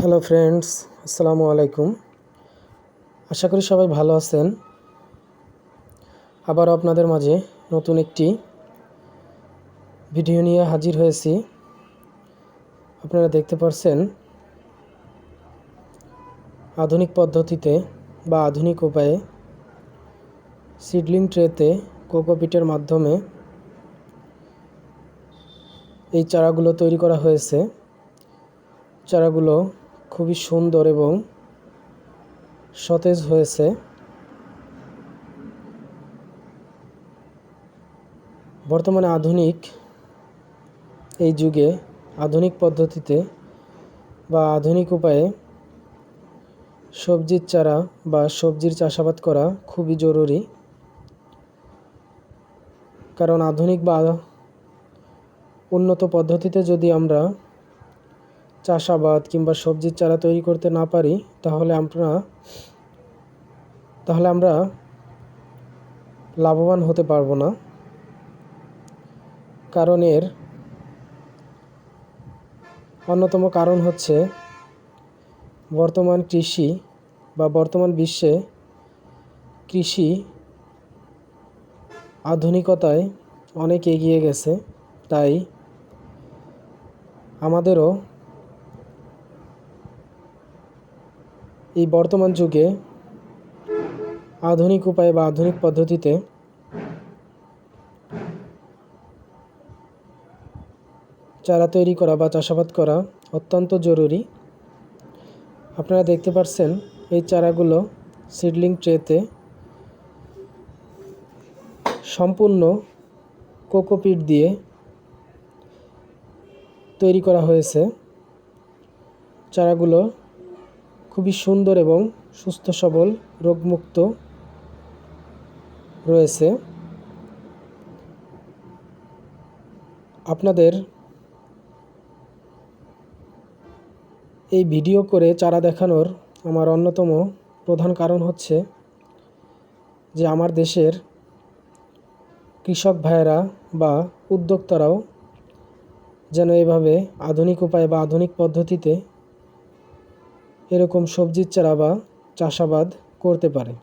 Hello friends আসসালামু আলাইকুম আশা করি সবাই ভালো আছেন। আবারও আপনাদের মাঝে নতুন একটি ভিডিও নিয়ে হাজির হয়েছি। আপনারা দেখতে পাচ্ছেন আধুনিক পদ্ধতিতে বা আধুনিক উপায়ে সিডলিং ট্রেতে কোকোপিটের মাধ্যমে এই চারাগুলো তৈরি করা হয়েছে। চারাগুলো খুবই সুন্দর এবং সতেজ হয়েছে। বর্তমানে আধুনিক এই যুগে আধুনিক পদ্ধতিতে বা আধুনিক উপায়ে সবজির চারা বা সবজির চাষাবাদ করা খুবই জরুরি। কারণ আধুনিক বা উন্নত পদ্ধতিতে যদি আমরা চাষাবাদ কিংবা সবজির চারা তৈরি করতে না পারি, তাহলে আমরা তাহলে আমরা লাভবান হতে পারব না। কারণ এর অন্যতম কারণ হচ্ছে বর্তমান কৃষি বা বর্তমান বিশ্বে কৃষি আধুনিকতায় অনেক এগিয়ে গেছে। তাই আমাদেরও এই বর্তমান যুগে আধুনিক উপায়ে বা আধুনিক পদ্ধতিতে চারা তৈরি করা বা চাষাবাদ করা অত্যন্ত জরুরি। আপনারা দেখতে পাচ্ছেন এই চারাগুলো সিডলিং ট্রেতে সম্পূর্ণ কোকোপিট দিয়ে তৈরি করা হয়েছে। চারাগুলো খুবই সুন্দর এবং সুস্থ সবল, রোগমুক্ত রয়েছে। আপনাদের এই ভিডিও করে চারা দেখানোর আমার অন্যতম প্রধান কারণ হচ্ছে যে আমার দেশের কৃষক ভাইয়েরা বা উদ্যোক্তারাও যেন এভাবে আধুনিক উপায়ে বা আধুনিক পদ্ধতিতে এরকম সবজির চারা বা চাষাবাদ করতে পারে।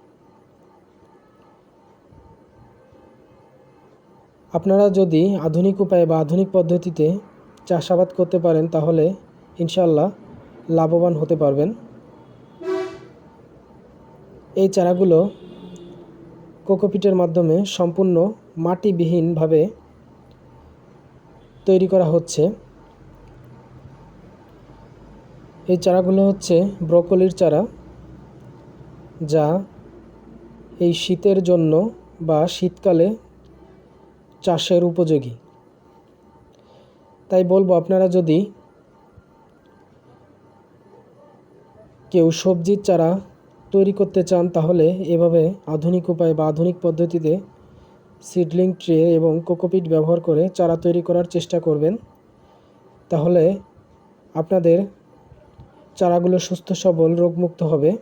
আপনারা যদি আধুনিক উপায়ে বা আধুনিক পদ্ধতিতে চাষাবাদ করতে পারেন, তাহলে ইনশাল্লাহ লাভবান হতে পারবেন। এই চারাগুলো কোকোপিটের মাধ্যমে সম্পূর্ণ মাটিবিহীনভাবে তৈরি করা হচ্ছে। এই চারাগুলো হচ্ছে ব্রকলির চারা, যা এই শীতের জন্য বা শীতকালে চাষের উপযোগী। তাই বলব, আপনারা যদি কেউ সবজির চারা তৈরি করতে চান, তাহলে এভাবে আধুনিক উপায় বা আধুনিক পদ্ধতিতে সিডলিং ট্রে এবং কোকোপিট ব্যবহার করে চারা তৈরি করার চেষ্টা করবেন। তাহলে আপনাদের চারাগুলো সুস্থ সবল, রোগমুক্ত হবে।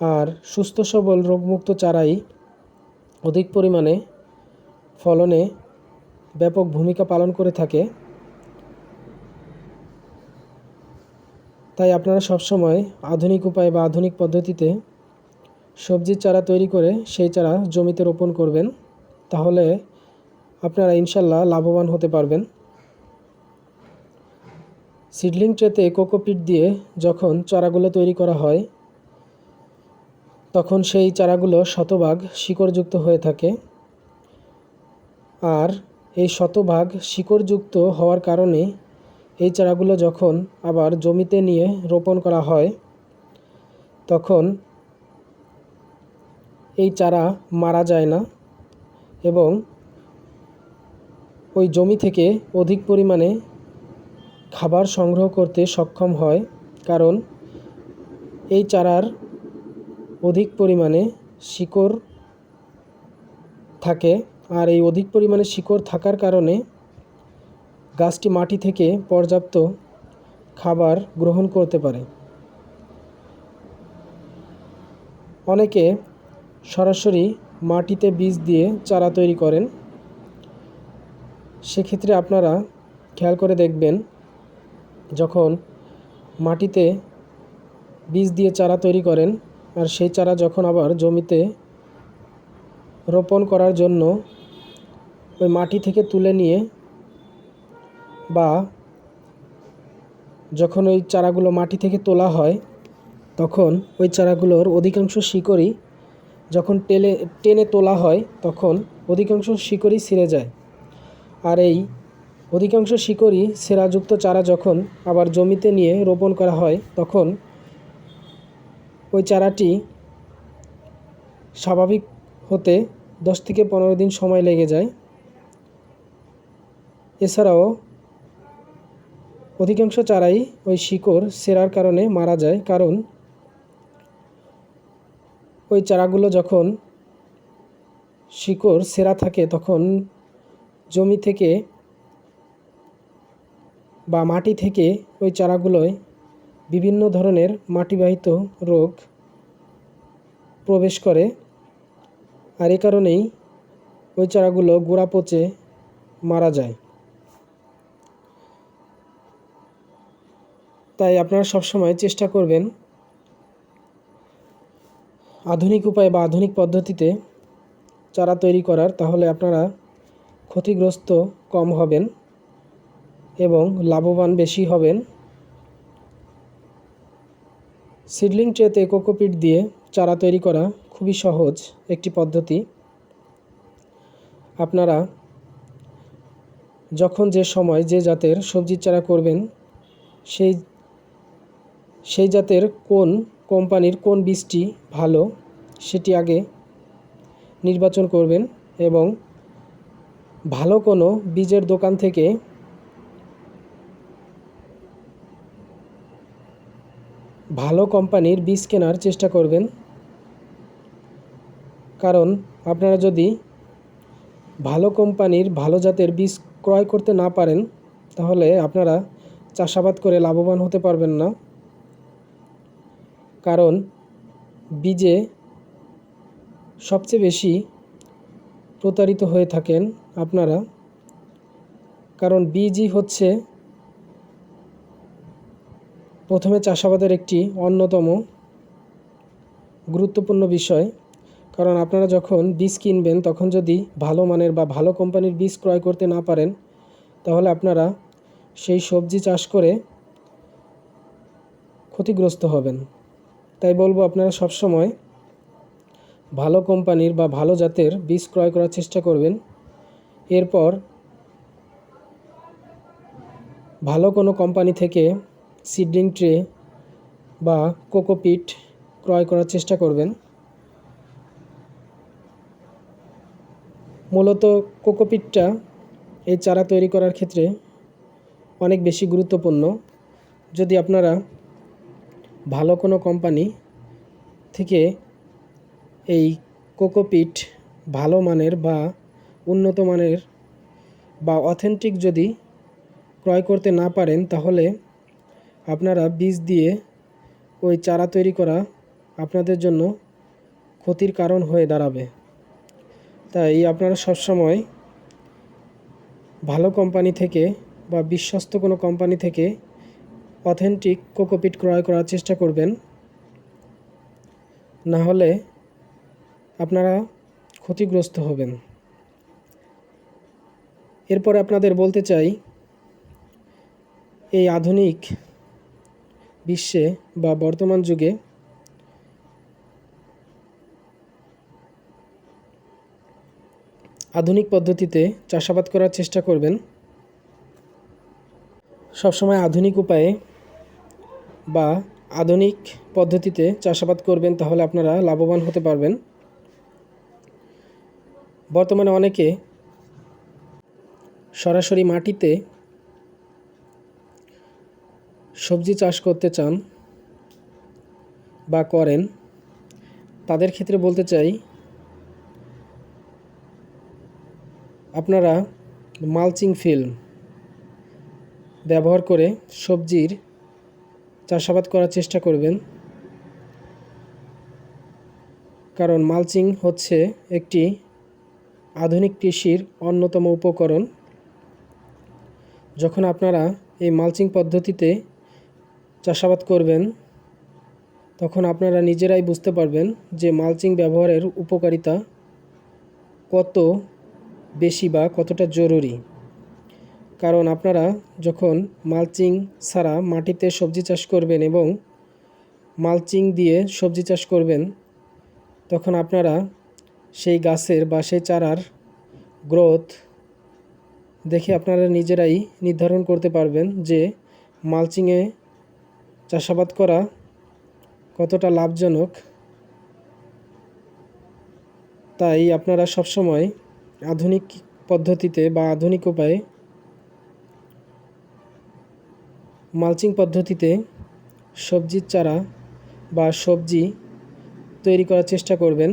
আর সুস্থ সবল, রোগমুক্ত চারাই অধিক পরিমাণে ফলনে ব্যাপক ভূমিকা পালন করে থাকে। তাই আপনারা সবসময় আধুনিক উপায় বা আধুনিক পদ্ধতিতে সবজির চারা তৈরি করে সেই চারা জমিতে রোপণ করবেন। তাহলে আপনারা ইনশাল্লাহ লাভবান হতে পারবেন। সিডলিং ট্রেতে কোকোপিট দিয়ে যখন চারাগুলো তৈরি করা হয়, তখন সেই চারাগুলো শতভাগ শিকড়যুক্ত হয়ে থাকে। আর এই শতভাগ শিকড়যুক্ত হওয়ার কারণে এই চারাগুলো যখন আবার জমিতে নিয়ে রোপণ করা হয়, তখন এই চারা মারা যায় না এবং ওই জমি থেকে অধিক পরিমাণে খাবার সংগ্রহ করতে সক্ষম হয়, কারণ এই চারার অধিক পরিমাণে শিকড় থাকে। আর এই অধিক পরিমাণে শিকড় থাকার কারণে গাছটি মাটি থেকে পর্যাপ্ত খাবার গ্রহণ করতে পারে। অনেকে সরাসরি মাটিতে বীজ দিয়ে চারা তৈরি করেন। সেক্ষেত্রে আপনারা খেয়াল করে দেখবেন যখন মাটিতে বীজ দিয়ে চারা তৈরি করেন আর সেই চারা যখন আবার জমিতে রোপণ করার জন্য ওই মাটি থেকে তুলে নিয়ে বা যখন ওই চারাগুলো মাটি থেকে তোলা হয়, তখন ওই চারাগুলোর অধিকাংশ শিকড়ই যখন টেলে টেনে তোলা হয়, তখন অধিকাংশ শিকড়ই ছিঁড়ে যায়। আর এই অধিকাংশ শিকড়ই সেরাযুক্ত চারা যখন আবার জমিতে নিয়ে রোপণ করা হয়, তখন ওই চারাটি স্বাভাবিক হতে দশ থেকে পনেরো দিন সময় লেগে যায়। এছাড়াও অধিকাংশ চারাই ওই শিকড় সেরার কারণে মারা যায়, কারণ ওই চারাগুলো যখন শিকড় সেরা থাকে, তখন জমি থেকে বা মাটি থেকে ওই চারাগুলোয় বিভিন্ন ধরনের মাটিবাহিত রোগ প্রবেশ করে। আর এ কারণেই ওই চারাগুলো গোড়া পচে মারা যায়। তাই আপনারা সবসময় চেষ্টা করবেন আধুনিক উপায় বা আধুনিক পদ্ধতিতে চারা তৈরি করার, তাহলে আপনারা ক্ষতিগ্রস্ত কম হবেন। এবং লাভবান বেশি হবেন। সিডলিং ট্রেতে কোকোপিট দিয়ে চারা তৈরি করা খুবই সহজ একটি পদ্ধতি। আপনারা যখন যে সময় যে জাতের সবজির চারা করবেন, সেই সেই জাতের কোন কোম্পানির কোন বীজটি ভালো সেটি আগে নির্বাচন করবেন এবং ভালো কোনো বীজের দোকান থেকে ভালো কোম্পানির বীজ কেনার চেষ্টা করবেন। কারণ আপনারা যদি ভালো কোম্পানির ভালো জাতের বীজ ক্রয় করতে না পারেন, তাহলে আপনারা চাষাবাদ করে লাভবান হতে পারবেন না। কারণ বীজে সবচেয়ে বেশি প্রতারিত হয়ে থাকেন আপনারা। কারণ বীজই হচ্ছে প্রথমে চাষাবাদের একটি অন্যতম গুরুত্বপূর্ণ বিষয়। কারণ আপনারা যখন বীজ কিনবেন, তখন যদি ভালো মানের বা ভালো কোম্পানির বীজ ক্রয় করতে না পারেন, তাহলে আপনারা সেই সবজি চাষ করে ক্ষতিগ্রস্ত হবেন। তাই বলব, আপনারা সবসময় ভালো কোম্পানির বা ভালো জাতের বীজ ক্রয় করার চেষ্টা করবেন। এরপর ভালো কোনো কোম্পানি থেকে সিডলিং ট্রে বা কোকোপিট ক্রয় করার চেষ্টা করবেন। মূলত কোকোপিটটা এই চারা তৈরি করার ক্ষেত্রে অনেক বেশি গুরুত্বপূর্ণ। যদি আপনারা ভালো কোনো কোম্পানি থেকে এই কোকোপিট ভালো মানের বা উন্নত মানের বা অথেন্টিক যদি ক্রয় করতে না পারেন, তাহলে আপনারা বীজ দিয়ে ওই চারা তৈরি করা আপনাদের জন্য ক্ষতির কারণ হয়ে দাঁড়াবে। তাই আপনারা সবসময় ভালো কোম্পানি থেকে বা বিশ্বস্ত কোনো কোম্পানি থেকে অথেন্টিক কোকোপিট ক্রয় করার চেষ্টা করবেন। না হলে আপনারা ক্ষতিগ্রস্ত হবেন। এরপর আপনাদের বলতে চাই, এই আধুনিক বিশ্বে বা বর্তমান যুগে আধুনিক পদ্ধতিতে চাষাবাদ করার চেষ্টা করবেন। সবসময় আধুনিক উপায়ে বা আধুনিক পদ্ধতিতে চাষাবাদ করবেন তাহলে আপনারা লাভবান হতে পারবেন। বর্তমানে অনেকে সরাসরি মাটিতে সবজি চাষ করতে চান বা করেন, তাদের ক্ষেত্রে বলতে চাই, আপনারা মালচিং ফিল্ম ব্যবহার করে সবজির চাষাবাদ করার চেষ্টা করবেন। কারণ মালচিং হচ্ছে একটি আধুনিক কৃষির অন্যতম উপকরণ। যখন আপনারা এই মালচিং পদ্ধতিতে চাষাবাদ করবেন, তখন আপনারা নিজেরাই বুঝতে পারবেন যে মালচিং ব্যবহারের উপকারিতা কত বেশি বা কতটা জরুরি। কারণ আপনারা যখন মালচিং ছাড়া মাটিতে সবজি চাষ করবেন এবং মালচিং দিয়ে সবজি চাষ করবেন, তখন আপনারা সেই গাছের বা সেই চারার গ্রোথ দেখে আপনারা নিজেরাই নির্ধারণ করতে পারবেন যে মালচিংয়ে চাষাবাদ করা কতটা লাভজনক, তাই আপনারা সবসময় আধুনিক পদ্ধতিতে বা আধুনিক উপায়ে মালচিং পদ্ধতিতে সবজির চারা বা সবজি তৈরি করার চেষ্টা করবেন।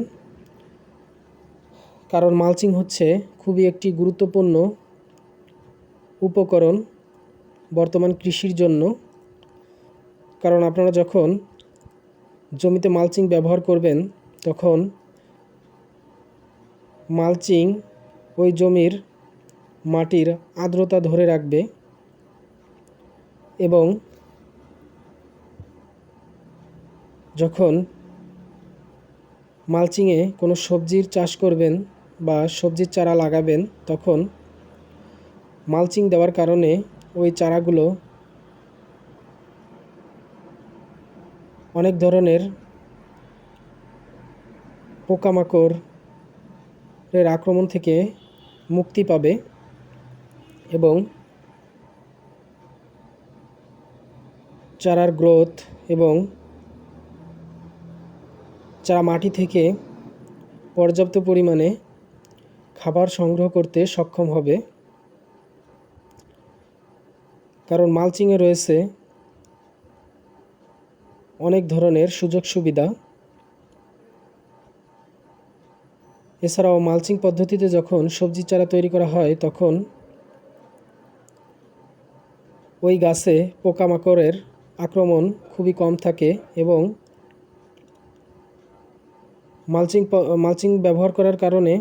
কারণ মালচিং হচ্ছে খুবই একটি গুরুত্বপূর্ণ উপকরণ বর্তমান কৃষির জন্য। কারণ আপনারা যখন জমিতে মালচিং ব্যবহার করবেন, তখন মালচিং ওই জমির মাটির আর্দ্রতা ধরে রাখবে এবং যখন মালচিংয়ে কোনো সবজির চাষ করবেন বা সবজির চারা লাগাবেন, তখন মালচিং দেওয়ার কারণে ওই চারাগুলো অনেক ধরনের পোকামাকড়ের আক্রমণ থেকে মুক্তি পাবে এবং চারার গ্রোথ এবং চারা মাটি থেকে পর্যাপ্ত পরিমাণে খাবার সংগ্রহ করতে সক্ষম হবে। কারণ মালচিংয়ে রয়েছে অনেক ধরনের সুযোগ সুবিধা। এছাড়াও মালচিং পদ্ধতিতে যখন সবজি চারা তৈরি করা হয়, তখন ওই গাছে পোকামাকড়ের আক্রমণ খুবই কম থাকে এবং মালচিং মালচিং ব্যবহার করার কারণে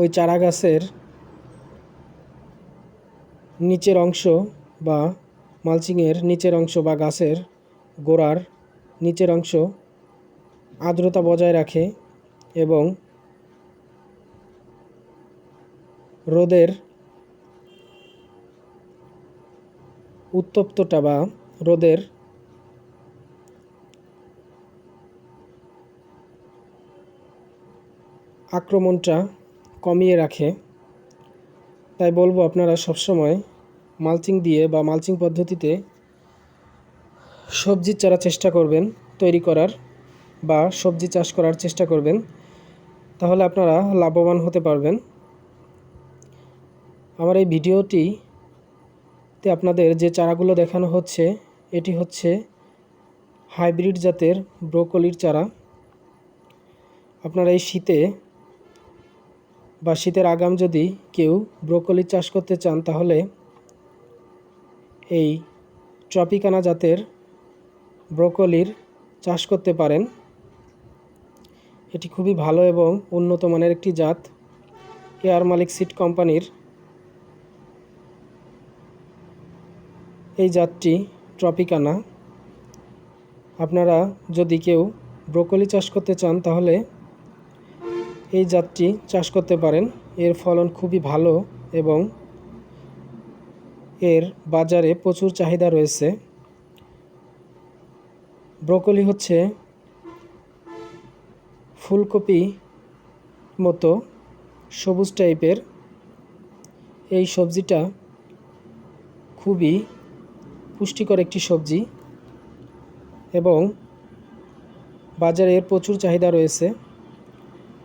ওই চারা গাছের নিচের অংশ বা মালচিংয়ের নিচের অংশ বা গাছের গোড়ার নিচের অংশ আর্দ্রতা বজায় রাখে এবং রোদের উত্তপ্তটা বা রোদের আক্রমণটা কমিয়ে রাখে। তাই বলব আপনারা সবসময় মালচিং দিয়ে বা মালচিং পদ্ধতিতে সবজির চারা চেষ্টা করবেন, তৈরি করার বা সবজি চাষ করার চেষ্টা করবেন। তাহলে আপনারা লাভবান হতে পারবেন। আমার এই ভিডিওটিতে আপনাদের যে চারাগুলো দেখানো হচ্ছে, এটি হচ্ছে হাইব্রিড জাতের ব্রোকলির চারা। আপনারা এই শীতে বা শীতের আগাম যদি কেউ ব্রোকলি চাষ করতে চান, তাহলে এই ট্রপিকানা জাতের ব্রোকলির চাষ করতে পারেন। এটি খুবই ভালো এবং উন্নত মানের একটি জাত। এয়ার মালিক সিড কোম্পানির এই জাতটি ট্রপিকানা। আপনারা যদি কেউ ব্রোকলি চাষ করতে চান, তাহলে এই জাতটি চাষ করতে পারেন। এর ফলন খুবই ভালো এবং এর বাজারে প্রচুর চাহিদা রয়েছে। ব্রোকলি হচ্ছে ফুলকপি মতো সবুজ টাইপের। এই সবজিটা খুবই পুষ্টিকর একটি সবজি এবং বাজারে এর প্রচুর চাহিদা রয়েছে।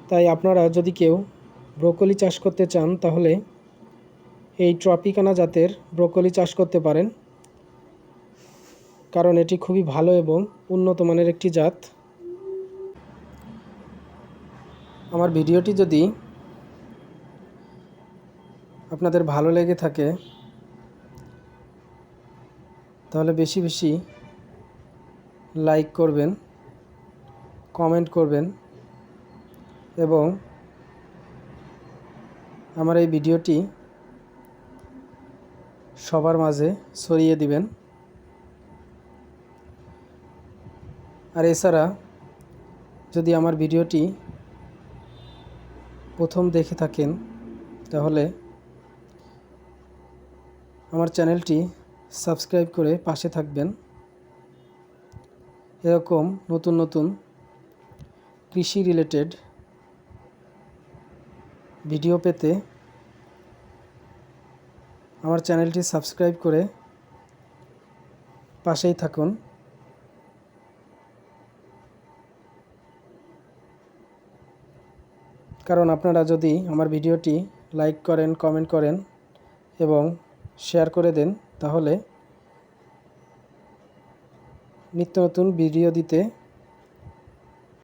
তাই আপনারা যদি কেউ ব্রোকলি চাষ করতে চান তাহলে এই ট্রপিকানা জাতের ব্রোকলি চাষ করতে পারেন। কারণ এটি খুবই ভালো এবং উন্নত মানের একটি জাত। আমার ভিডিওটি যদি আপনাদের ভালো লেগে থাকে, তাহলে বেশি বেশি লাইক করবেন কমেন্ট করবেন এবং আমার এই ভিডিওটি সবার মাঝে ছড়িয়ে দিবেন। আর এছাড়া যদি আমার ভিডিওটি প্রথম দেখে থাকেন, তাহলে আমার চ্যানেলটি সাবস্ক্রাইব করে পাশে থাকবেন। এরকম নতুন নতুন কৃষি রিলেটেড ভিডিও পেতে আমার চ্যানেলটি সাবস্ক্রাইব করে পাশেই থাকুন। কারণ আপনারা যদি আমার ভিডিওটি লাইক করেন, কমেন্ট করেন এবং শেয়ার করে দেন, তাহলে নিত্য নতুন ভিডিও দিতে